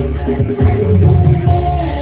Thank you.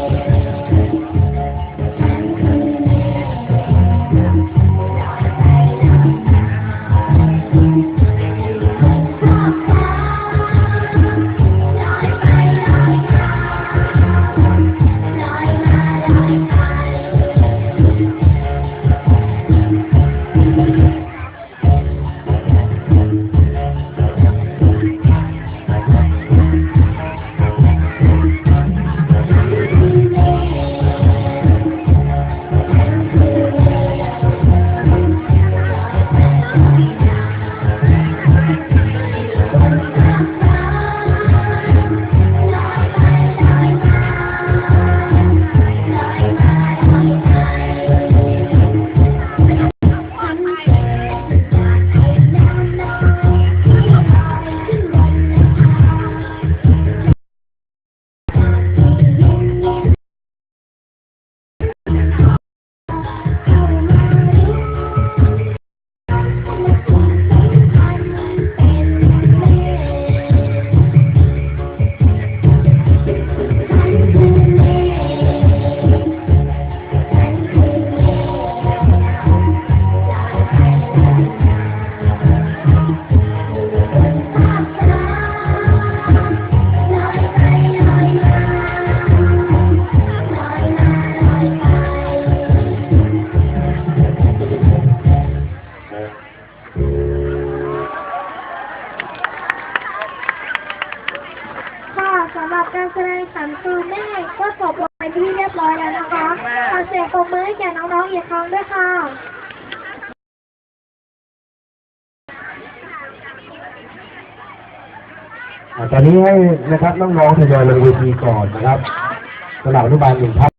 ค่ะสำหรับการแสดงสันตูแม่ก็จบไปที่เรียบร้อยแล้วนะคะขอเสียงปรบมือแก่น้องๆอีกครั้งด้วยค่ะ ตอนนี้ให้นะครับน้องๆทยอยลงเวทีก่อนนะครับสำหรับอนุบาลหนึ่งท่าน